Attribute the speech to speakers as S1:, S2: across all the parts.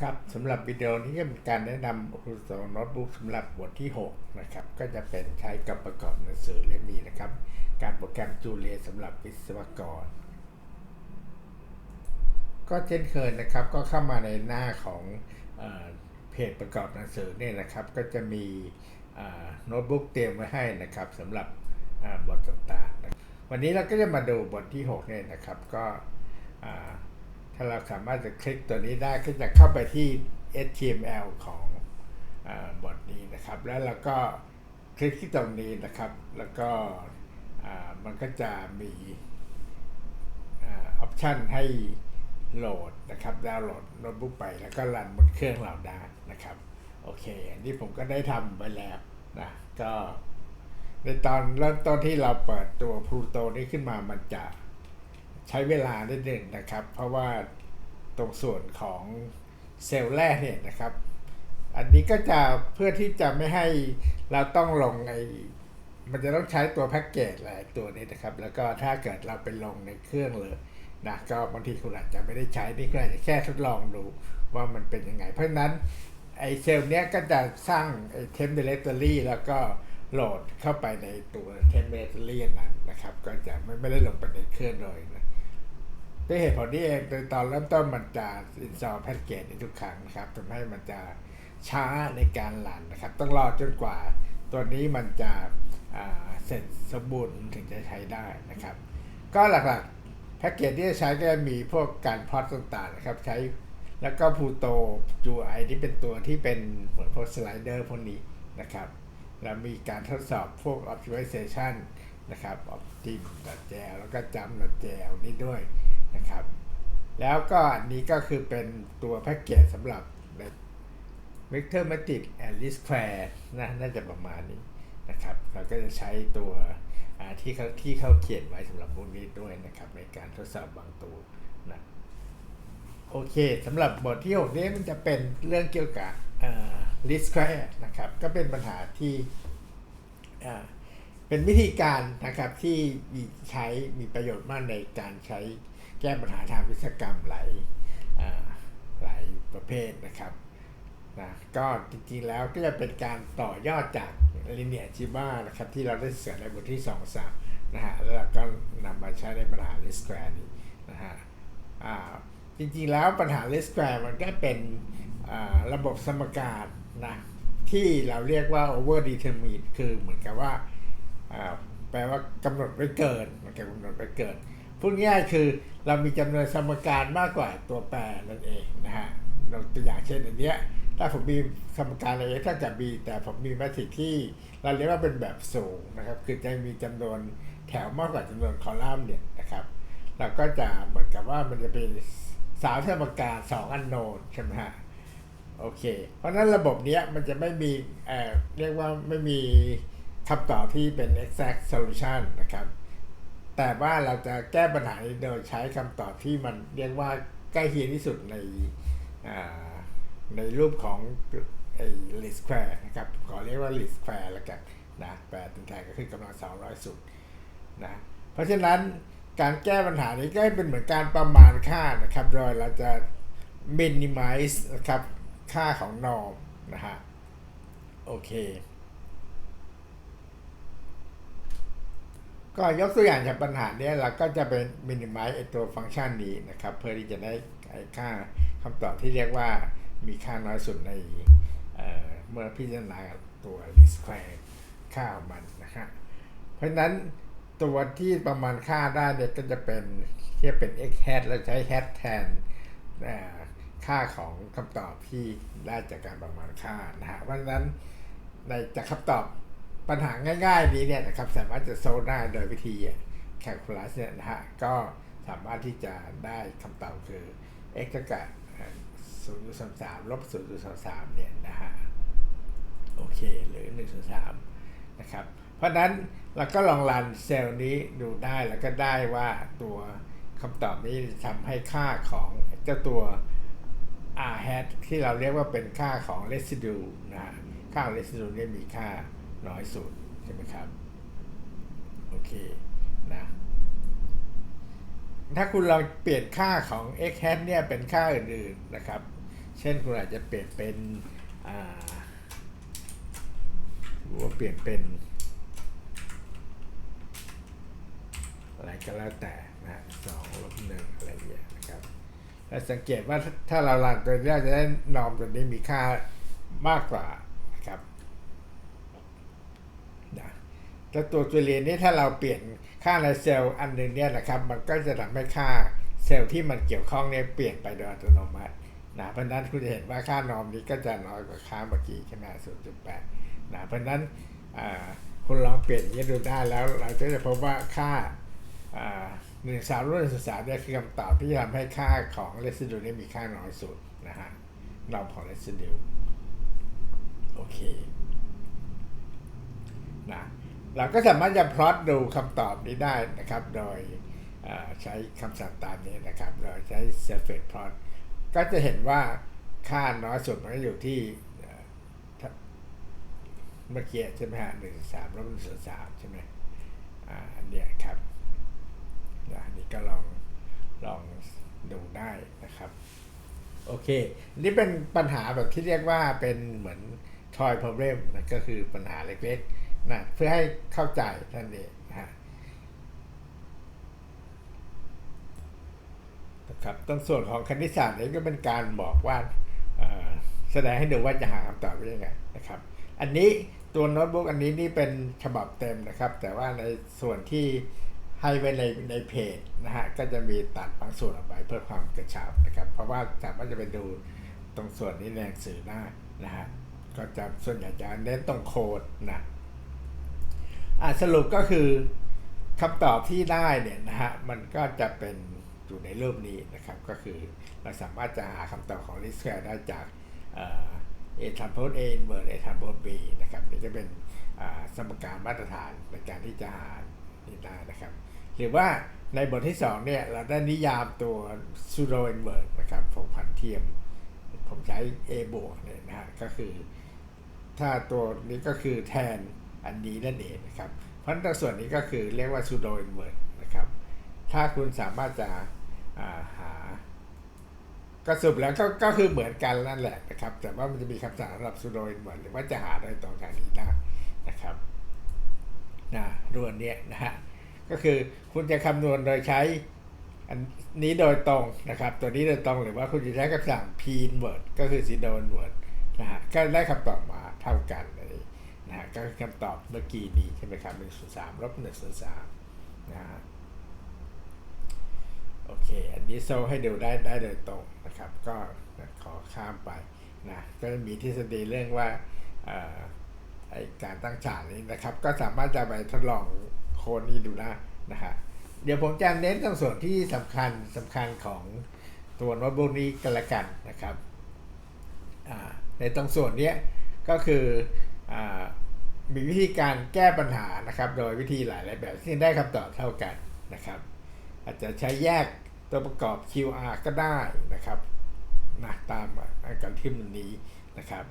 S1: ครับสำหรับวิดีโอนี้ก็เป็นการแนะนำอุปกรณ์โน้ตบุ๊กสำหรับบทที่ 6 นะครับ ก็จะเป็นใช้กับประกอบหนังสือเล่มนี้นะครับ การโปรแกรมจูเลียสำหรับวิศวกร ก็เช่นเคยนะครับ ก็เข้ามาในหน้าของเอเพจประกอบหนังสือเนี่ยนะครับ ก็จะมีโน้ตบุ๊กเตรียมไว้ให้นะครับสำหรับบทต่างๆ วันนี้เราก็จะมาดูบทที่ 6 เนี่ยนะครับ ก็ ถ้าเราสามารถจะคลิกตัวนี้ได้ก็จะเข้าไปที่ HTML ของอบทนี้นะครับ แล้วเราก็คลิกที่ตรงนี้นะครับ แล้วก็มันก็จะมีออปชันให้โหลดนะครับดาวน์โหลดโน้ตบุ๊กไปแล้วก็รันบนเครื่องเราได้นะครับโอเค อันนี้ผมก็ได้ทำไปแล้วนะก็ในตอนเริ่มต้นที่เราเปิดตัว Pluto นี้ขึ้นมามันจะ ใช้เวลาได้หนึ่งนะครับ เพราะว่าตรงส่วนของเซลล์แรกเนี่ยนะครับ อันนี้ก็จะเพื่อที่จะไม่ให้เราต้องลงไอมันจะต้องใช้ตัวแพ็กเกจหลายตัวนี้นะครับ แล้วก็ถ้าเกิดเราไปลงในเครื่องเลยนะก็บางทีคุณอาจจะไม่ได้ใช้นี่ก็อาจจะแค่ทดลองดูว่ามันเป็นยังไง เพราะฉะนั้นไอเซลล์เนี้ยก็จะสร้างไอเทมเดเลตอรี่แล้วก็โหลดเข้าไปในตัวเทมเดเลตอรี่นั้นนะครับ ก็จะไม่ไม่ได้ลงไปในเครื่องโดย ด้วยเหตุผลนี้เองโดยตอนเริ่มต้นมันจะ install แพ็กเกจในทุกครั้งนะครับทำให้มันจะช้าในการรันนะครับ ต้องรอจนกว่า ตัวนี้มันจะเสร็จสมบูรณ์ถึงจะใช้ได้นะครับ ก็หลักๆแพ็กเกจที่จะใช้ก็มีพวกการพอตต่างๆนะครับใช้แล้วก็ Pluto UI ที่เป็นตัวที่เป็นเหมือนพวกสไลเดอร์พวกนี้นะครับแล้วมีการทดสอบพวก optimization นะครับ optim .jl แล้วก็ jump .jl นี่ด้วย นะครับ แล้วก็อันนี้ก็คือเป็นตัวแพ็กเกจสำหรับ Vector Matrix and List Square นะน่าจะประมาณนี้นะครับ เราก็จะใช้ตัวที่เขาที่เขาเขียนไว้สำหรับพวกนี้ด้วยนะครับ ในการทดสอบบางตัวนะโอเคสำหรับบทที่6นี้มันจะเป็นเรื่องเกี่ยวกับอ่า list square นะครับ ก็เป็นปัญหาที่เป็นวิธีการนะครับที่มีใช้มีประโยชน์มากในการใช้ ก้ปัญหาทางวิศกรรมหลายหลายประเภทนะครับนะก็จริงๆแล้วก็จะเป็นการต่อยอดจาก linear algebra นะครับที่เราได้ศึกษาในบทที่ 2 3นะฮะแล้วเราก็นำมาใช้ในปัญหา list square นี้นะฮะอ่าจริงๆแล้วปัญหา list square มันก็เป็นอ่าระบบสมการนะที่เราเรียกว่า over determined คือเหมือนกับว่าอ่าแปลว่ากำหนดไว้เกินมันกำหนดไว้เกิน พูดง่ายคือเรามีจำนวนสมการมากกว่าตัวแปรนั่นเองนะฮะเราตัวอย่างเช่นอันเนี้ยถ้าผมมีสมการอะไรเท่ากับ b แต่ผมมีแมทริกซ์ที่เราเรียกว่าเป็นแบบสูงนะครับคือจะมีจำนวนแถวมากกว่าจำนวนคอลัมน์เนี่ยนะครับเราก็จะเหมือนกับว่ามันจะเป็นสาวสมการสองอันโนนใช่ไหมฮะโอเค เพราะฉะนั้นระบบเนี้ยมันจะไม่มีเอ่อเรียกว่าไม่มีคำตอบที่เป็น exact solution นะครับ แต่ว่าเราจะแก้ปัญหาโดยใช้คำตอบที่มันเรียกว่าใกล้เคียงที่สุดในในรูปของไอ้ list square นะครับ ขอเรียกว่า list square แล้วกันนะแปลเป็นไทยก็คือกำลัง200สุดนะเพราะฉะนั้นการแก้ปัญหานี้ก็เป็นเหมือนการประมาณค่านะครับโดยเราจะ minimize นะครับค่าของ norm นะฮะโอเค ก็ยกตัวอย่างจากปัญหาเนี้ยเราก็จะเป็น minimize ไอตัวฟังก์ชันนี้นะครับ เพื่อที่จะได้ไอค่าคำตอบที่เรียกว่ามีค่าน้อยสุดในเอ่อเมื่อพิจารณาตัว least square ค่าของมันนะฮะเพราะฉะนั้นตัวที่ประมาณค่าได้เนี่ยก็จะเป็นที่เป็น x hat แล้วใช้ hat แทนค่าของคำตอบที่ได้จากการประมาณค่านะฮะเพราะฉะนั้นในจากคำตอบ ปัญหาง่ายๆนี้เนี่ยนะครับสามารถจะโซลได้โดยวิธี calculus เนี่ยนะฮะก็สามารถที่จะได้คำตอบคือ x เท่ากับ0.33ลบ0.33เนี่ยนะฮะโอเคหรือ1ส่วน3นะครับ เพราะนั้นเราก็ลองรันเซลล์นี้ดูได้แล้วก็ได้ว่าตัวคำตอบนี้ทำให้ค่าของเจ้าตัว r hat ที่เราเรียกว่าเป็นค่าของ residue นะค่าของ residue นี่มีค่า น้อยสุดใช่ไหมครับ โอเคนะถ้าคุณลองเปลี่ยนค่าของ x hat เนี่ยเป็นค่าอื่นๆนะครับ เช่นคุณอาจจะเปลี่ยนเป็นหรือว่าเปลี่ยนเป็นอะไรก็แล้วแต่นะสองลบหนึ่งอะไรอย่างเงี้ยนะครับแล้วสังเกตว่าถ้าเราลันตัวนี้เราจะได้นอมตัวนี้มีค่ามากกว่านะครับนะ แต่ตัวจุลียนนี้ถ้าเราเปลี่ยนค่าในเซลล์อันหนึ่งเนี่ยนะครับ มันก็จะทำให้ค่าเซลล์ที่มันเกี่ยวข้องเนี่ยเปลี่ยนไปโดยอัตโนมัตินะเพราะนั้นคุณจะเห็นว่าค่านอมนี้ก็จะน้อยกว่าค่าเมื่อกี้ใช่ไหม0.8นะเพราะนั้นคุณลองเปลี่ยนนี้ดูได้แล้วเราก็จะพบว่าค่าหนึ่งสามรุ่นศึกษาเนี่ยคือคำตอบที่ทำให้ค่าของ residue นี่มีค่าน้อยสุดนะฮะนอมของ residue โอเคนะ เราก็สามารถจะพลอตดูคำตอบนี้ได้นะครับ โดยใช้คำสั่งตามนี้นะครับ โดยใช้ surface plot ก็จะเห็นว่าค่าน้อยสุดมันก็อยู่ที่เอ่อถ้าเมื่อกี้ใช่ไหมฮะหนึ่งสามลบหนึ่งส่วนสามใช่ไหมอ่าอันเนี้ยครับนะนี่ก็ลองลองดูได้นะครับ โอเค นี่เป็นปัญหาแบบที่เรียกว่าเป็นเหมือน toy problem นะก็คือปัญหาเล็กๆ นะเพื่อให้เข้าใจนั่นเองนะฮะนะครับตรงส่วนของคณิตศาสตร์นี้ก็เป็นการบอกว่าแสดงให้ดูว่าจะหาคำตอบได้ยังไงนะครับ อันนี้ตัวโน้ตบุ๊กอันนี้นี่เป็นฉบับเต็มนะครับ แต่ว่าในส่วนที่ให้ไว้ในในเพจนะฮะก็จะมีตัดบางส่วนออกไปเพื่อความกระชับนะครับ เพราะว่าสามารถจะไปดูตรงส่วนนี้ในหนังสือได้นะฮะก็จะส่วนใหญ่จะเน้นตรงโค้ดนะ สรุปก็คือคำตอบที่ได้เนี่ยนะฮะมันก็จะเป็นอยู่ในรูปนี้นะครับก็คือเราสามารถจะหาคำตอบของ list square ได้จากเอ่อ a transpose a inverse a transpose b นะครับนี่จะเป็นสมการมาตรฐานในการที่จะหานี่ได้นะครับ หรือว่าในบทที่2เนี่ยเราได้นิยามตัว pseudo inverse นะครับผงผันเทียม ผมใช้ a บวกเนี่ยนะฮะก็คือ ถ้าตัวนี้ก็คือแทน อันนี้นั่นเองนะครับ เพราะฉะนั้นส่วนนี้ก็คือเรียกว่า pseudo inverse นะครับ ถ้าคุณสามารถจะาหาก็สรุปแล้วก็ก็คือเหมือนกันนั่นแหละนะครับ แต่ว่ามันจะมีคำสั่งสำหรับ pseudo inverse หรือว่าจะหาโดยตรงทางนี้ได้นะครับนะรวนเนี้ยนะฮะก็คือคุณจะคำนวณโดยใช้อันนี้โดยตรงนะครับ ตัวนี้โดยตรงหรือว่าคุณจะใช้คำสั่ง p invert ก็คือ pseudo invert นะฮะก็ได้คำตอบมาเท่ากัน นะฮะก็คำตอบเมื่อกี้นี้ใช่ไหมครับหนึ่งส่วนสามลบหนึ่งส่วนสามนะฮะโอเค อันนี้โซให้ดูได้ได้โดยตรงนะครับ ก็ขอข้ามไปนะก็มีทฤษฎีเรื่องว่าไอการตั้งฉากนี้นะครับ ก็สามารถจะไปทดลองโค้ดนี้ดูได้นะฮะเดี๋ยวผมจะเน้นตรงส่วนที่สำคัญสำคัญของตัวโน้ตบุ๊กนี้กันละกันนะครับในตรงส่วนนี้ก็คือ มีวิธีการแก้ปัญหานะครับ โดยวิธีหลายๆแบบที่ได้คำตอบเท่ากันนะครับ อาจจะใช้แยกตัวประกอบ QR ก็ได้นะครับนะตามกันที่มันนี้นะครับ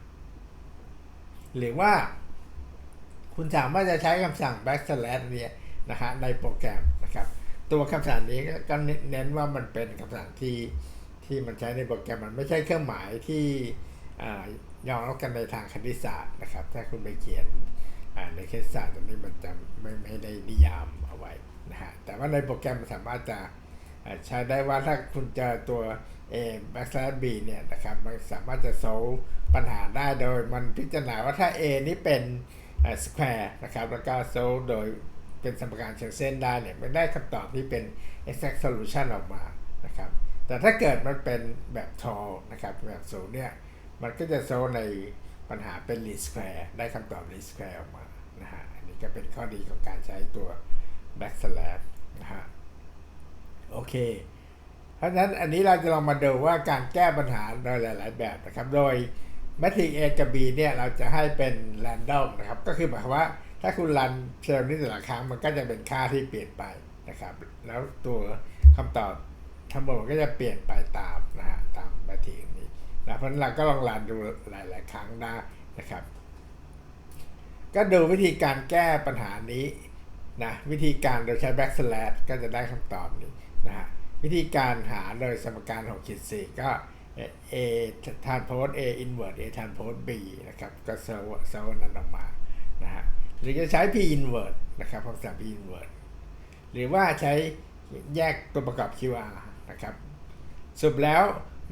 S1: หรือว่า คุณสามารถจะใช้คำสั่ง backslash เนี่ยนะฮะในโปรแกรมนะครับ ตัวคำสั่งนี้ก็เน้นว่ามันเป็นคำสั่งที่ที่มันใช้ในโปรแกรมมันไม่ใช่เครื่องหมายที่อ่า ยอมรับกันในทางคณิตศาสตร์นะครับ ถ้าคุณไปเขียนในคณิตศาสตร์ตรงนี้มันจะไม่ไม่ได้นิยามเอาไว้นะฮะแต่ว่าในโปรแกรมมันสามารถจะใช้ได้ว่าถ้าคุณเจอตัว a backslash b เนี่ยนะครับมันสามารถจะโซลปัญหาได้โดยมันพิจารณาว่าถ้า a นี่เป็นสแควร์นะครับแล้วก็โซลโดยเป็นสมการเชิงเส้นได้เนี่ยมันได้คำตอบที่เป็น exact solution ออกมานะครับแต่ถ้าเกิดมันเป็นแบบทอนะครับแบบโซลเนี่ย มันก็จะโซในปัญหาเป็น least square ได้คำตอบ least square ออกมานะฮะอันนี้ก็เป็นข้อดีของการใช้ตัว backslash นะฮะโอเค เพราะฉะนั้นอันนี้เราจะลองมาดูว่าการแก้ปัญหาโดยหลาย ๆ แบบนะครับ โดยแมทริก A กับ B เนี่ยเราจะให้เป็น random นะครับ ก็คือหมายความว่าถ้าคุณรันเซลล์นี้แต่ละครั้งมันก็จะเป็นค่าที่เปลี่ยนไปนะครับ แล้วตัวคำตอบทั้งหมดมันก็จะเปลี่ยนไปตามนะฮะตามแมทริก นะเพราะนั้นเราก็ลองรันดูหลาย ๆ ครั้งได้นะครับ ก็ดูวิธีการแก้ปัญหานี้นะวิธีการโดยใช้ backslash ก็จะได้คำตอบนี้นะฮะวิธีการหาโดยสมการ6ขีด4ก็ A ทานโพส A inverse A ทานโพส B นะครับ ก็เซอร์เซอร์นั้นออกมานะฮะหรือจะใช้ P inverse นะครับคำสั่ง P inverse หรือว่าใช้แยกตัวประกอบ QR นะครับสรุปแล้ว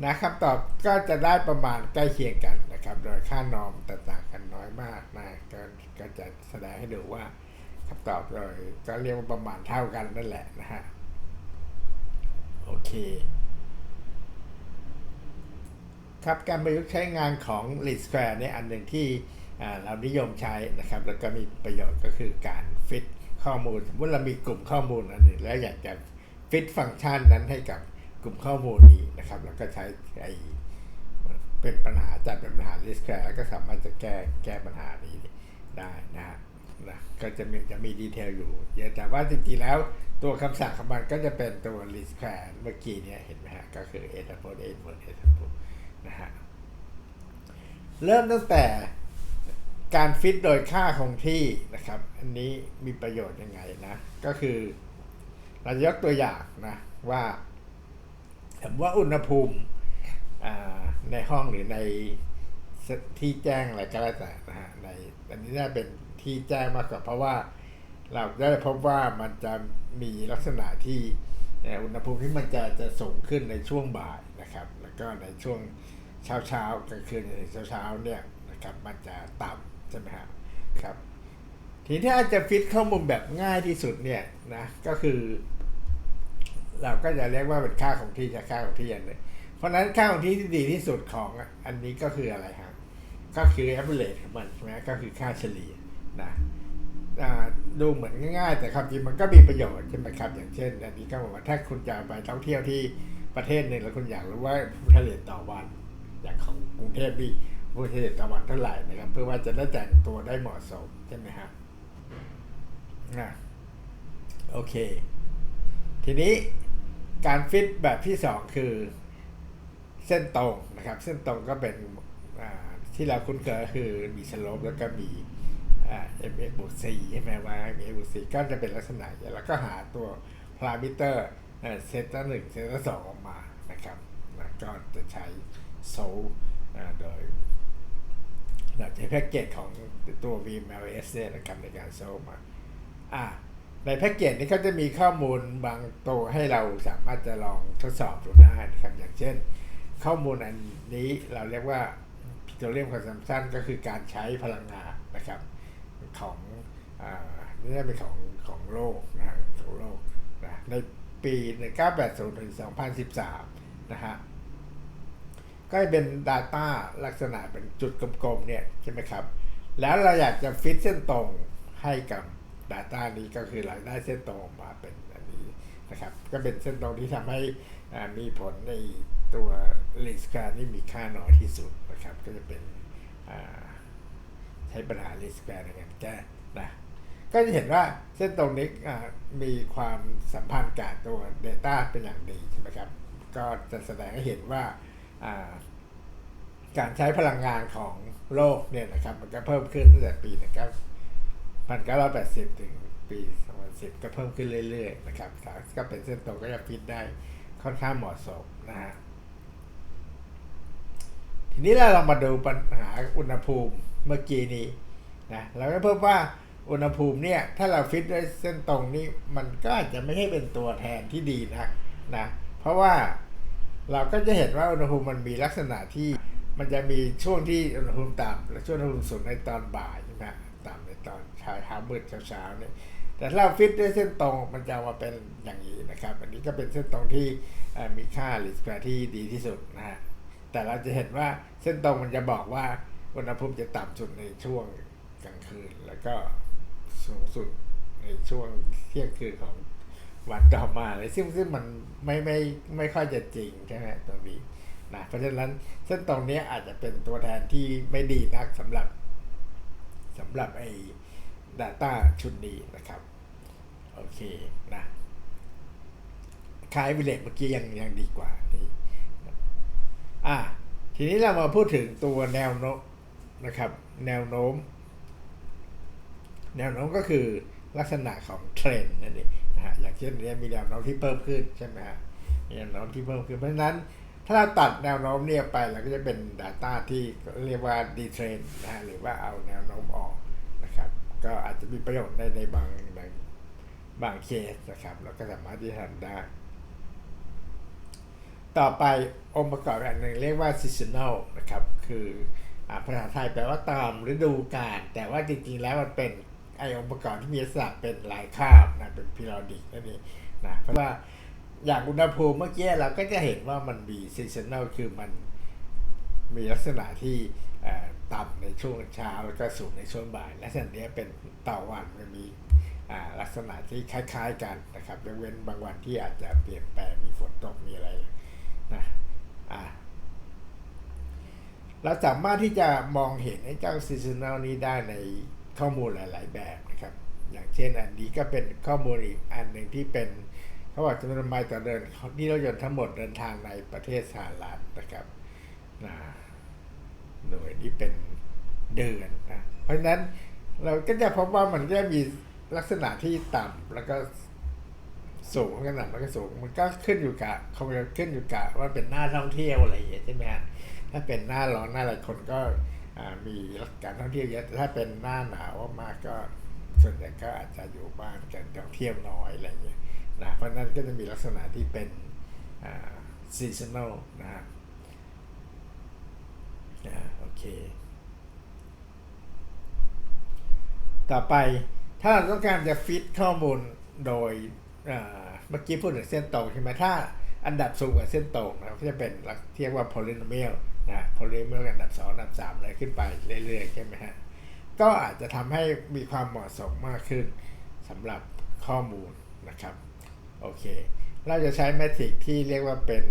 S1: นะคำตอบก็จะได้ประมาณใกล้เคียงกันนะครับ โดยค่านอมแตกต่างกันน้อยมากนะกก็จะแสดงให้ดูว่าคำตอบโดยก็เรียกว่าประมาณเท่ากันนั่นแหละนะฮะโอเคครับการประยุกต์ใช้งานของ lead square เนี่ยอันหนึ่งที่เรานิยมใช้นะครับ แล้วก็มีประโยชน์ก็คือการฟิตข้อมูล สมมติเรามีกลุ่มข้อมูลอันหนึ่งแล้วอยากจะฟิตฟังก์ชันนั้นให้กับ กลุ่มข้อมูลนี้นะครับ แล้วก็ใช้ไอเป็นปัญหาจัดเป็นปัญหา lead square แล้วก็สามารถจะแก้แก้ปัญหานี้ได้นะฮะนะก็จะมีจะมีดีเทลอยู่เยอะแต่ว่าจริงๆแล้วตัวคำสั่งของมันก็จะเป็นตัว lead square เมื่อกี้เนี่ยเห็นไหมฮะ ก็คือ a t a p o d a t w o r d a t a p o d นะฮะเริ่มตั้งแต่การฟิตโดยค่าคงที่นะครับ อันนี้มีประโยชน์ยังไงนะ ก็คือเรายกตัวอย่างนะว่า สมมติว่าอุณหภูมิในห้องหรือในที่แจ้งอะไรก็แล้วแต่นะฮะในอันนี้น่าเป็นที่แจ้งมากกว่าเพราะว่าเราได้พบว่ามันจะมีลักษณะที่อุณหภูมิที่มันจะจะสูงขึ้นในช่วงบ่ายนะครับ แล้วก็ในช่วงเช้าเช้ากลางคืนเช้าเช้าเนี่ยนะครับมันจะต่ำใช่ไหมครับครับ ทีนี้ถ้าจะฟิตข้อมูลแบบง่ายที่สุดเนี่ยนะก็คือ เราก็จะเรียกว่าเป็นค่าของที่จะค่าของที่อย่างหนึ่งเพราะฉะนั้นค่าของที่ที่ดีที่สุดของอันนี้ก็คืออะไรครับก็คือ average ของมันใช่ไหมก็คือค่าเฉลี่ยนะดูเหมือนง่ายๆ แต่ความจริงมันก็มีประโยชน์ใช่ไหมครับ อย่างเช่น อันนี้ก็บอกว่าถ้าคุณจะไปท่องเที่ยวที่ประเทศหนึ่งแล้วคุณอยากรู้ว่าผู้เฉลี่ยต่อวัน อย่างของกรุงเทพนี่ผู้เฉลี่ยต่อวันเท่าไหร่นะครับ เพื่อว่าจะได้แต่งตัวได้เหมาะสมใช่ไหมฮะอะโอเค ทีนี้ การฟิตแบบที่สองคือเส้นตรงนะครับ เส้นตรงก็เป็นที่เราคุ้นเคยคือมีสโลปแล้วก็มีเอ่า m x บวก c ใช่ไหมว่า m x บวก c ก็จะเป็นลักษณะแล้วก็หาตัวพารามิเตอร์เซตหนึ่งเซตสองออกมานะครับนะก็จะใช้โซลอ่โดยเราใช้แพ็กเกจของตัว VMLS เนี่ยนะครับในการโซลมาอ่า ในแพ็กเกจนี้ก็จะมีข้อมูลบางตัวให้เราสามารถจะลองทดสอบดูได้นะครับอย่างเช่น ข้อมูลอันนี้เราเรียกว่า petroleum consumption ก็คือการใช้พลังงานนะครับของอนี่เป็นของของโลกนะของโลกนะในปี 1980 ถึง 2013 นะฮะก็เป็น Data ลักษณะเป็นจุดกลมๆเนี่ยใช่ไหมครับ แล้วเราอยากจะฟิตเส้นตรงให้กับ Data นี้ก็คือราได้เส้นตรงมาเป็นอันนี้นะครับ ก็เป็นเส้นตรงที่ทำให้มีผลในตัว l e a s t นี่มีค่าน้อยที่สุดนะครับ ก็จะเป็นใช้ปัญหา l e a s t ในการแก้นะก็จะเห็นว่าเส้นตรงนี้มีความสัมพันธ์กับตัว Data เป็นอย่างดีใช่ไหมครับ ก็จะแสดงให้เห็นว่าการใช้พลังงานของโลกเนี่ยนะครับ มันก็เพิ่มขึ้นตั้งแต่ปีนะครับ พันเก้าร้อยแปดสิบถึงปีสองพันสิบก็เพิ่มขึ้นเรื่อยๆนะครับก็เป็นเส้นตรงก็จะฟิตได้ค่อนข้างเหมาะสมนะฮะทีนี้เราลองมาดูปัญหาอุณหภูมิเมื่อกี้นี้นะเราก็พบว่าอุณหภูมิเนี่ยถ้าเราฟิตด้วยเส้นตรงนี้มันก็อาจจะไม่ใช่เป็นตัวแทนที่ดีนะนะเพราะว่าเราก็จะเห็นว่าอุณหภูมิมันมีลักษณะที่มันจะมีช่วงที่อุณหภูมิต่ำและช่วงอุณหภูมิสูงในตอนบ่ายำในตอนเช้าเช้ามืดเช้าเช้าเนี่ยแต่ถ้าฟิตด้วยเส้นตรงมันจะมาเป็นอย่างนี้นะครับ อันนี้ก็เป็นเส้นตรงที่มีค่าลิสแควร์ที่ดีที่สุดนะฮะแต่เราจะเห็นว่าเส้นตรงมันจะบอกว่าอุณหภูมิจะต่ำสุดในช่วงกลางคืน แล้วก็สูงสุดในช่วงเที่ยงคืนของวันต่อมาเลยซึ่งซึ่งมันไม่ไม่ไม่ค่อยจะจริงใช่ไหมตรงนี้นะเพราะฉะนั้นเส้นตรงนี้อาจจะเป็นตัวแทนที่ไม่ดีนักสำหรับสำหรับไอ Data ชุดนี้นะครับ โอเคนะคล้ายวิเลตเมื่อกี้ยังยังดีกว่านี่อะทีนี้เรามาพูดถึงตัวแนวโน้มนะครับ แนวโน้ม แนวโน้มก็คือลักษณะของเทรนด์นั่นเองนะฮะอย่างเช่นเนี้มีแนวโน้มที่เพิ่มขึ้นใช่ไหมฮะมีแนวโน้มที่เพิ่มขึ้นเพราะฉะนั้น ถ้าเราตัดแนวโน้มเนี่ยไปเราก็จะเป็น Data ที่เรียกว่า detrain นะฮะหรือว่าเอาแนวโน้มออก ก็อาจจะมีประโยชน์ในในบางบางบางเคสนะครับ เราก็สามารถที่จะทำได้ ต่อไปองค์ประกอบอันหนึ่งเรียกว่า seasonal นะครับ คือภาษาไทยแปลว่าตามฤดูกาลแต่ว่าจริงๆแล้วมันเป็นไอองค์ประกอบที่มีลักษณะเป็นลายคาบนะเป็น periodic นั่นเองนะเพราะว่าอย่างอุณหภูมิเมื่อกี้เราก็จะเห็นว่ามันมี seasonal คือมันมีลักษณะที่ ต่ำในช่วงเช้าแล้วก็สูงในช่วงบ่าย แลักษณะนี้เป็นต่อวันมันมีลักษณะที่คล้าย ๆกันนะครับยกเว้นบางวันที่อาจจะเปลี่ยนแปลงมีฝนตกมีอะไรนะอ่าเราสามารถที่จะมองเห็นไอ้เจ้า seasonal นี้ได้ในข้อมูลหลาย ๆ แบบนะครับ อย่างเช่นอันนี้ก็เป็นข้อมูลอีกอันหนึ่งที่เป็นเขาบอกจำนวนไมล์ต่อเดินที่รถยนต์ทั้งหมดเดินทางในประเทศสหรัฐนะครับนะ หน่วยนี้เป็นเดือนนะเพราะฉะนั้นเราก็จะพบว่ามันก็มีลักษณะที่ต่ำแล้วก็สูงขนาดมันก็สูงมันก็ขึ้นอยู่กับเขาจะขึ้นอยู่กับว่าเป็นหน้าท่องเที่ยวอะไรอย่างเงี้ยใช่ไหมฮะถ้าเป็นหน้าร้อนหน้าอะไรคนก็มีการท่องเที่ยวเยอะแต่ถ้าเป็นหน้าหนาวมากก็ส่วนใหญ่ก็อาจจะอยู่บ้านกันท่องเที่ยวน้อยอะไรอย่างเงี้ยนะเพราะนั้นก็จะมีลักษณะที่เป็นอ่า seasonal นะฮะ อ่าโอเค ต่อไปถ้าเราต้องการจะฟิตข้อมูลโดยเมื่อกี้พูดถึงเส้นตรงใช่ไหมถ้าอันดับสูงกว่าเส้นตรงนะครับก็จะเป็นเรียกว่า polynomial นะ polynomial อันดับ2อันดับ3เลยขึ้นไปเรื่อยๆใช่ไหมฮะก็อาจจะทำให้มีความเหมาะสมมากขึ้นสำหรับข้อมูลนะครับโอเค เราจะใช้แมทริกที่เรียกว่าเป็น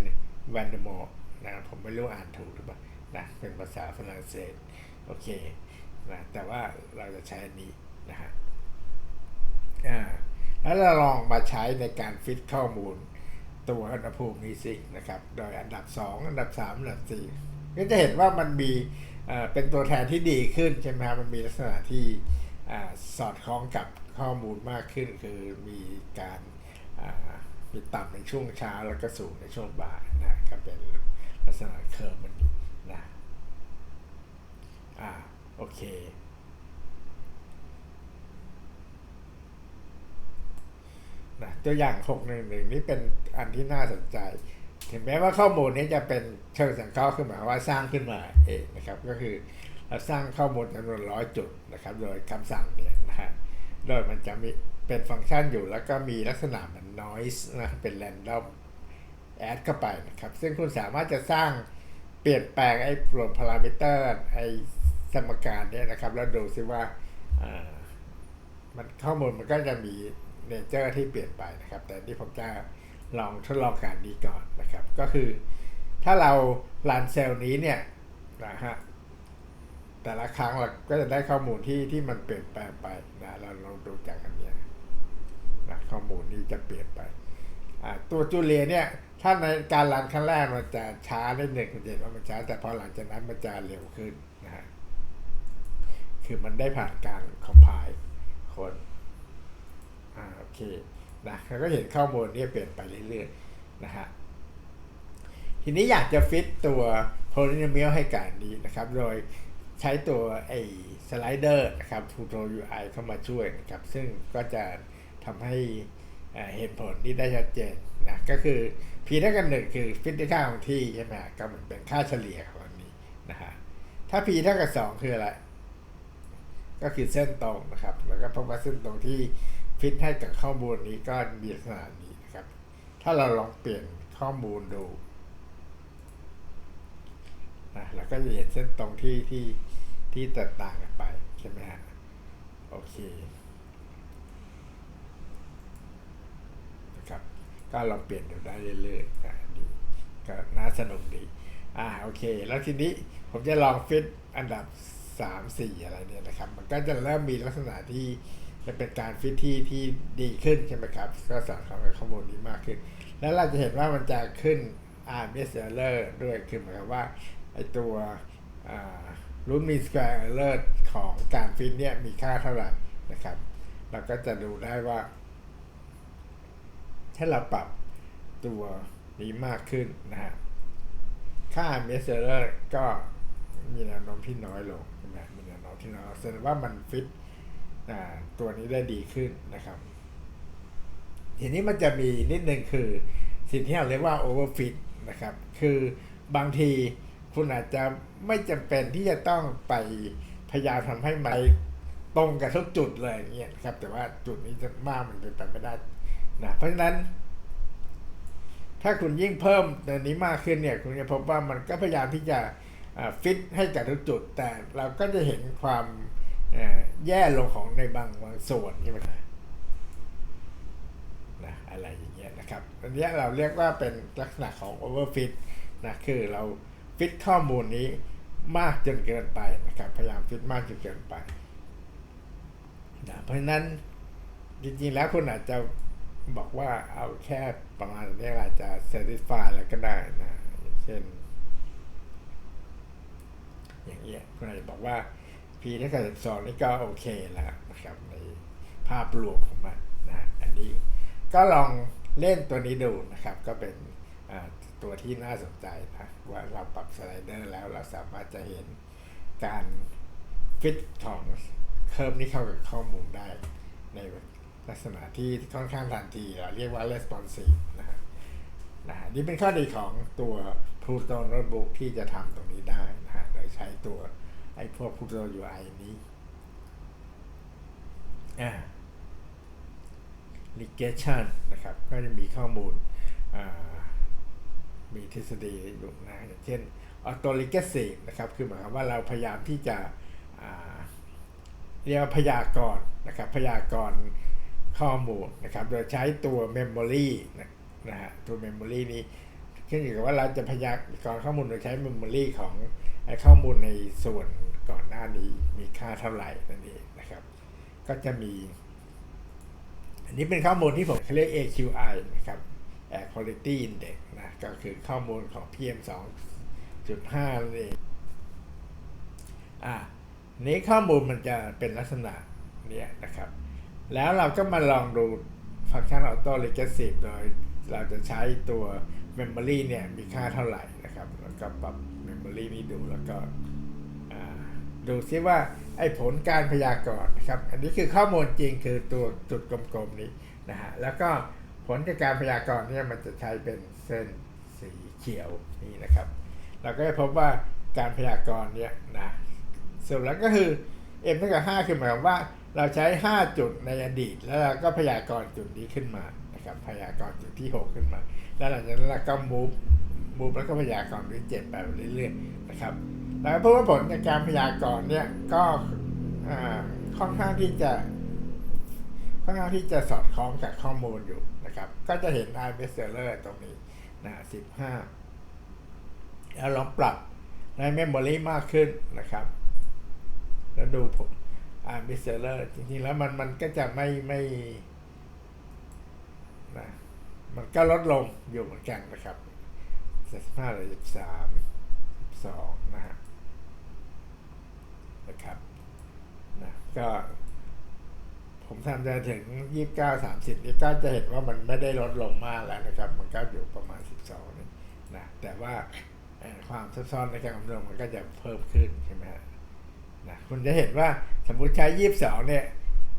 S1: van der Waals นะผมไม่รู้อ่านถูกหรือเปล่า นะเป็นภาษาฝรั่งเศสโอเคนะแต่ว่าเราจะใช้อันนี้นะฮะอ่าแล้วเราลองมาใช้ในการฟิตข้อมูลตัวอุณหภูมินี้สินะครับ โดยอันดับ 2 อันดับ 3 อันดับ 4 ก็จะเห็นว่ามันมีเอ่อเป็นตัวแทนที่ดีขึ้นใช่ไหมครับมันมีลักษณะที่อ่าสอดคล้องกับข้อมูลมากขึ้น คือมีการอ่ามีต่ำในช่วงเช้าแล้วก็สูงในช่วงบ่ายนะก็เป็นลักษณะเคอร์มัน อ่าโอเค นะตัวอย่าง611นี่เป็นอันที่น่าสนใจ ถึงแม้ว่าข้อมูลนี้จะเป็นเชิงสังเคราะห์ขึ้นมาว่าสร้างขึ้นมาเองนะครับ ก็คือเราสร้างข้อมูลจำนวนร้อยจุดนะครับ โดยคำสั่งเนี่ยนะฮะโดยมันจะมีเป็นฟังก์ชันอยู่แล้วก็มีลักษณะเหมือน noise นะเป็น random add เข้าไปนะครับ ซึ่งคุณสามารถจะสร้างเปลี่ยนแปลงไอ้โปรพารามิเตอร์ไอ้ สมการเนี่ยนะครับ แล้วดูซิว่ามันข้อมูลมันก็จะมีเนเจอร์ที่เปลี่ยนไปนะครับ แต่ที่ผมจะลองทดลองการนี้ก่อนนะครับ ก็คือถ้าเรารันเซลล์นี้เนี่ยนะฮะแต่ละครั้งเราก็จะได้ข้อมูลที่ที่มันเปลี่ยนแปลงไปนะเราลองดูจากอันเนี้ยนะข้อมูลนี้จะเปลี่ยนไปตัวจูเลียเนี่ยถ้าในการรันครั้งแรกมันจะช้าได้หนึ่งคุณเห็นว่ามันช้าแต่พอหลังจากนั้นมันจะเร็วขึ้น คือมันได้ผ่านการคอมไพล์คนอ่าโอเคนะเราก็เห็นข้อมูลนี้เปลี่ยนไปเรื่อยๆนะฮะทีนี้อยากจะฟิตตัว polynomial ให้การนี้นะครับ โดยใช้ตัวไอ้สไลเดอร์นะครับ Tutor UI เข้ามาช่วยนะครับ ซึ่งก็จะทำให้เห็นผลที่ได้ชัดเจนนะก็คือ p เท่ากันหนึ่งคือฟิตที่ค่าของที่ใช่ไหมก็เหมือนเป็นค่าเฉลี่ยของอันนี้นะฮะถ้า p เท่ากับสองคืออะไร ก็คือเส้นตรงนะครับ แล้วก็พบว่าเส้นตรงที่ฟิตให้กับข้อมูลนี้ก็มีลักษณะนี้นะครับ ถ้าเราลองเปลี่ยนข้อมูลดูนะเราก็จะเห็นเส้นตรงที่ที่ที่แตกต่างกันไปใช่ไหมฮะโอเคนะครับก็ลองเปลี่ยนดูได้เรื่อยๆนะดีก็น่าสนุกดีอ่าโอเค แล้วทีนี้ผมจะลองฟิตอันดับ 3 4อะไรเนี่ยนะครับ มันก็จะเริ่มมีลักษณะที่จะเป็นการฟิตที่ที่ดีขึ้นใช่ไหมครับ ก็สอดคล้องกับข้อมูลนี้มากขึ้น แล้วเราจะเห็นว่ามันจะขึ้น RMS error ด้วยคือหมายความว่าไอตัวรูทมีสแควร์เออร์ของการฟิตเนี่ยมีค่าเท่าไหร่นะครับ เราก็จะดูได้ว่า ถ้าเราปรับตัวนี้มากขึ้นนะฮะค่าเมสเซอร์ก็มีแนวโน้มที่น้อยลง ใช่ไหมมีแนวโน้มที่นอยลงแสดงว่ามันฟิตตัวนี้ได้ดีขึ้นนะครับ ทีนี้มันจะมีนิดนึงคือ สิ่งที่เราเรียกว่า overfit นะครับ คือบางทีคุณอาจจะไม่จำเป็นที่จะต้องไปพยายามทำให้ไม้ตรงกับทุกจุดเลยอย่างเงี้ยครับ แต่ว่าจุดนี้จะมากมันเป็นไปไม่ได้นะเพราะฉะนั้น ถ้าคุณยิ่งเพิ่มตัวนี้มากขึ้นเนี่ย คุณจะพบว่ามันก็พยายามที่จะ ฟิตให้กับทุกจุด แต่เราก็จะเห็นความแย่ลงของในบางบางส่วนใช่ไหมครับนะอะไรอย่างเงี้ยนะครับอันนี้เราเรียกว่าเป็นลักษณะของ overfit นะคือเราฟิตข้อมูลนี้มากจนเกินไปนะครับพยายามฟิตมากจนเกินไปนะเพราะฉะนั้นจริงๆแล้วคุณอาจจะบอกว่าเอาแค่ประมาณนี้อาจจะ satisfy แล้วก็ได้นะเช่น อย่างเงี้ยคุณอาจจะบอกว่า p เท่ากับ12นี่ก็โอเคแล้วนะครับในภาพรวมของมันนะอันนี้ก็ลองเล่นตัวนี้ดูนะครับ ก็เป็นตัวที่น่าสนใจนะว่าเราปรับสไลเดอร์แล้วเราสามารถจะเห็นการฟิตของเคอร์ฟนี้เข้ากับข้อมูลได้ ในลักษณะที่ค่อนข้างทันทีเราเรียกว่า responsive นะฮะนะนี่เป็นข้อดีของตัว Pluto Notebook ที่จะทำตรงนี้ได้นะฮะ ใช้ตัวไอ้พวก Pluto UI นี้อ่า ligation นะครับ ก็จะมีข้อมูลมีทฤษฎีอยู่นะอย่างเช่น auto recursive นะครับ คือหมายความว่าเราพยายามที่จะเรียกว่าพยากรณ์นะครับ พยากรณ์ข้อมูลนะครับ โดยใช้ตัว Memory นะนะฮะตัว Memory นี้ ขึ้นอยู่กับว่าเราจะพยากรณ์ข้อมูลโดยใช้ Memory ของไอ้ข้อมูลในส่วนก่อนหน้านี้มีค่าเท่าไหร่นั่นเองนะครับ ก็จะมี อันนี้เป็นข้อมูลที่ผมเรียก AQI นะครับ Air Quality Index นะก็คือข้อมูลของ PM 2.5 นั่นเองอ่านี้ข้อมูลมันจะเป็นลักษณะเนี้ยนะครับ แล้วเราก็มาลองดูฟังก์ชัน Auto Recursive โดยเราจะใช้ตัว Memory เนี่ยมีค่าเท่าไหร่นะครับ แล้วก็ปรับ Memory นี้ดูแล้วก็ดูซิว่าไอ้ผลการพยากรณ์นะครับ อันนี้คือข้อมูลจริงคือตัวจุดกลมๆนี้นะฮะ แล้วก็ผลจากการพยากรณ์เนี่ยมันจะใช้เป็นเส้นสีเขียวนี่นะครับ เราก็จะพบว่าการพยากรณ์เนี่ยนะสรุปแล้วก็คือ m เท่ากับ5คือหมายความว่าเราใช้ 5 จุดในอดีต แล้วเราก็พยากรณ์จุดนี้ขึ้นมานะครับ พยากรณ์จุดที่ 6 ขึ้นมา แล้วหลังจากนั้นเราก็ move move แล้วก็พยากรณ์ที่7ไปเรื่อยๆนะครับ แล้วเพราะว่าผลจาการพยากรณ์เนี่ยก็ค่อนข้างที่จะค่อนข้างที่จะสอดคล้องกับข้อมูลอยู่นะครับ ก็จะเห็น i bestseller ตรงนี้นะ15แล้วลองปรับใน memory มากขึ้นนะครับ แล้วดูผมอ่านบิเซอร์จริงๆแล้วมันมันก็จะไม่ไม่ มันก็ลดลงอยู่เหมือนกันนะครับสิบห้าหรือสิบสามสองนะฮะนะครับนะก็ผมทำจะถึงยี่สิบเก้าสามสิบนี่ก็จะเห็นว่ามันไม่ได้ลดลงมากแล้วนะครับ มันก็อยู่ประมาณสิบสองนี่นะแต่ว่าความซับซ้อนในการคำนวณมันก็จะเพิ่มขึ้นใช่ไหมฮะนะคุณจะเห็นว่าสมมติใช้ 22 เนี่ย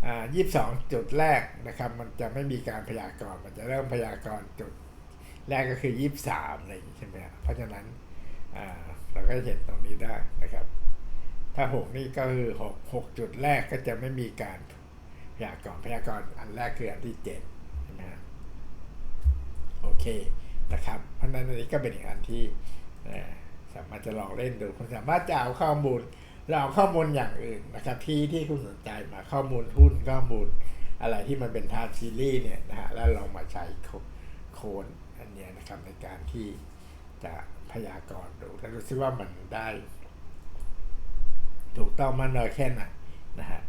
S1: อ่า22จุดแรกนะครับ มันจะไม่มีการพยากรณ์มันจะเริ่มพยากรณ์จุดแรกก็คือ23อะไรอย่างนี้ใช่ไหมครับเพราะฉะนั้นอ่าเราก็เห็นตรงนี้ได้นะครับ ถ้า6นี่ก็คือ6 6จุดแรกก็จะไม่มีการพยากรณ์พยากรณ์อันแรกคืออันที่7ใช่ไหมครับโอเคนะครับ เพราะฉะนั้นอันนี้ก็เป็นอีกอันที่สามารถจะลองเล่นดูคุณสามารถจะเอาข้อมูล เราเอาข้อมูลอย่างอื่นนะครับที่ที่คุณสนใจมาข้อมูลหุ้นข้อมูลอะไรที่มันเป็นทาร์ซีรีส์เนี่ยนะฮะแล้วลองมาใช้โคนอันนี้นะครับในการที่จะพยากรณ์ดูแล้วดูซิว่ามันได้ ถูกต้องมากน้อยแค่ไหนนะฮะ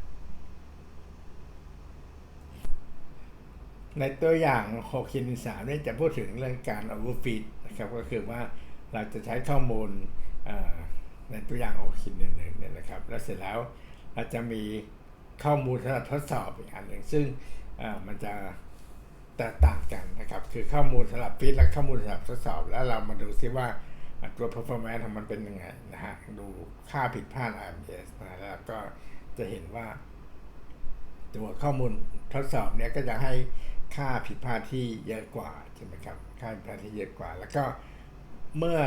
S1: ในตัวอย่าง6คินสามเนี่ยจะพูดถึงเรื่องการ overfit นะครับก็คือว่าเราจะใช้ข้อมูลอ ในตัวอย่าง6คินหนึ่งเนี่ยนะครับ แล้วเสร็จแล้วเราจะมีข้อมูลสำหรับทดสอบอีกอันหนึ่งซึ่งมันจะแตกต่างกันนะครับ คือข้อมูลสำหรับฟิตและข้อมูลสำหรับทดสอบ แล้วเรามาดูซิว่าตัว performance ของมันเป็นยังไงนะฮะดูค่าผิดพลาด RMS นะแล้วก็จะเห็นว่า ตัวข้อมูลทดสอบเนี่ยก็จะให้ค่าผิดพลาดที่เยอะกว่าใช่ไหมครับ ค่าผิดพลาดที่เยอะกว่า แล้วก็เมื่อ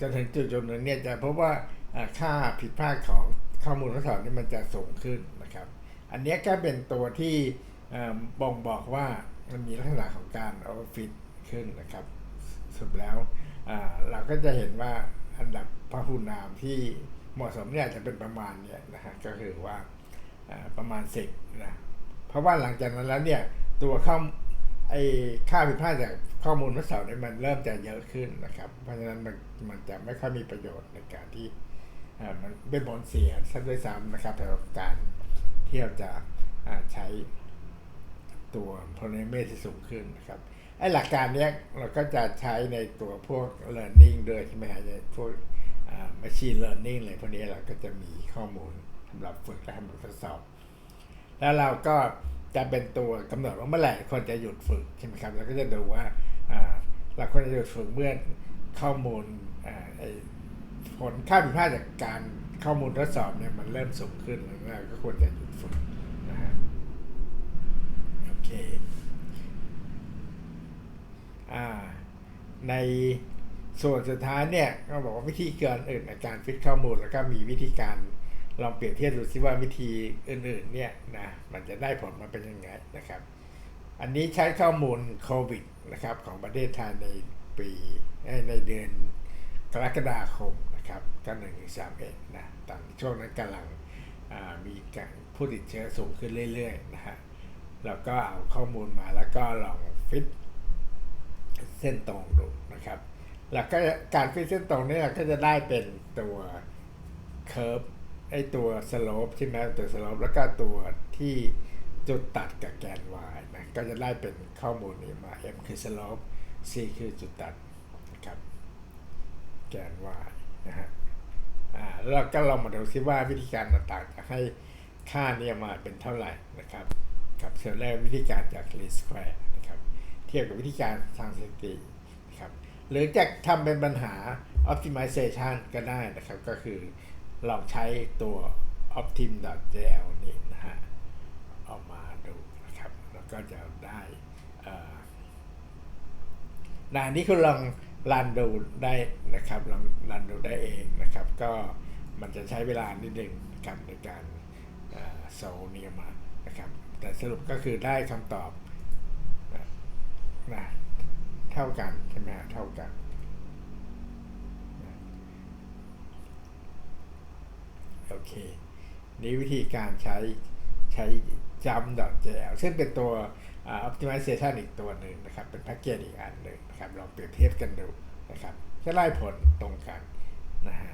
S1: จนถึงจุดจุดหนึ่งเนี่ยจะพบว่าค่าผิดพลาดของข้อมูลทดสอบนี่มันจะสูงขึ้นนะครับ อันนี้ก็เป็นตัวที่บ่งบอกว่ามันมีลักษณะของการ overfit ขึ้นนะครับสุดแล้วเราก็จะเห็นว่าอันดับพหุนามที่เหมาะสมเนี่ยจะเป็นประมาณเนี่ยนะฮะก็คือว่าประมาณสิบนะเพราะว่าหลังจากนั้นแล้วเนี่ยตัวข้อไอค่าผิดพลาดจาก ข้อมูลทดสอบเนี่ยมันเริ่มจะเยอะขึ้นนะครับ เพราะฉะนั้นมันมันจะไม่ค่อยมีประโยชน์ในการที่มันเป็นผลเสียซะด้วยซ้ำนะครับสำหรับการที่เราจะาใช้ตัว polymer ที่สูงขึ้นนะครับไอหลักการเนี้ยเราก็จะใช้ในตัวพวก learning ด้วยใช่ไหมฮะในพวกอ่า machine learning อะไรพวกนี้เราก็จะมีข้อมูลสำหรับฝึกและทำทดสอบ แล้วเราก็จะเป็นตัวกำหนดว่าเมื่อไหร่ควรจะหยุดฝึกใช่ไหมครับเราก็จะดูว่า เราควรจะหยุดฝึกเมื่อข้อมูลผลค่าผิดพลาดจากการข้อมูลทดสอบเนี่ยมันเริ่มสูงขึ้นแล้วก็ควรจะหยุดฝึกนะฮะโอเคอ่าในส่วนสุดท้ายเนี่ยก็บอกว่าวิธีเการอื่นในการฟิตข้อมูลแล้วก็มีวิธีการลองเปรียบเทียบดูซิว่าวิธีอื่นๆเนี่ยนะมันจะได้ผลมาเป็นยังไงนะครับ อันนี้ใช้ข้อมูลโควิด นะครับของประเทศไทยในปีในเดือนกรกฎาคมนะครับก็หนึ่งถึงสามเอ็ดนะตอนช่วงนั้นกำลังมีการผู้ติดเชื้อสูงขึ้นเรื่อยๆนะฮะเราก็เอาข้อมูลมาแล้วก็ลองฟิตเส้นตรงดูนะครับ แล้วก็การฟิตเส้นตรงนี่ก็จะได้เป็นตัวเคอร์ฟไอตัวสโลปใช่ไหมตัวสโลปแล้วก็ตัวที่ จุดตัดกับแกน y นะก็จะได้เป็นข้อมูลนี้มา m คือสโลป c คือจุดตัดนะครับแกน y นะฮะอ่าแล้วก็ลองมาดูซิว่าวิธีการต่างๆจะให้ค่าเนี่ยมาเป็นเท่าไหร่นะครับกับส่วนแรกวิธีการจาก least square นะครับเทียบกับวิธีการทางสถิตินะครับหรือจะทำเป็นปัญหา optimization ก็ได้นะครับ ก็คือลองใช้ตัว optim.jl นี่นะฮะเอามาดูนะครับ แล้ว ก็จะได้อ่อนะอันนี้คุณลองรันดูได้นะครับลองรันดูได้เองนะครับ ก็มันจะใช้เวลานิดหนึ่งนะครับในการโซเนี่ยมานะครับ แต่สรุปก็คือได้คำตอบนะนะเท่ากันใช่ไหมฮะเท่ากันโอเค นี่วิธีการใช้ใช้ jump.jl ซึ่งเป็นตัวอ่า optimization อีกตัวหนึ่งนะครับ เป็นแพ็กเกจอีกอันหนึ่งนะครับ ลองเปรียบเทียบกันดูนะครับจะได้ผลตรงกันนะฮะ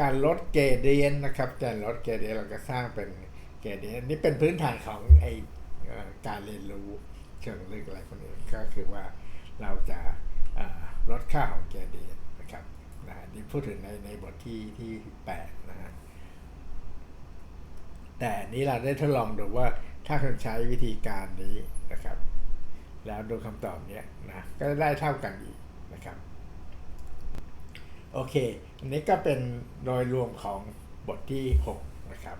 S1: การลดเกเดียนนะครับ การลดเกเดียนเราก็สร้างเป็นเกเดียนนี่เป็นพื้นฐานของไอการเรียนรู้เชิงลึกอะไรพวกนี้ก็คือว่าเราจะาลดค่าของเกเดียนนะครับนะนี่พูดถึงในในบทที่ที่แปดนะฮะ แต่นนี้เราได้ทดลองดูว่าถ้าคุณใช้วิธีการนี้นะครับ แล้วดูคำตอบเนี้ยนะก็ได้เท่ากันอีกนะครับ โอเค อันนี้ก็เป็นโดยรวมของบทที่ 6 นะครับ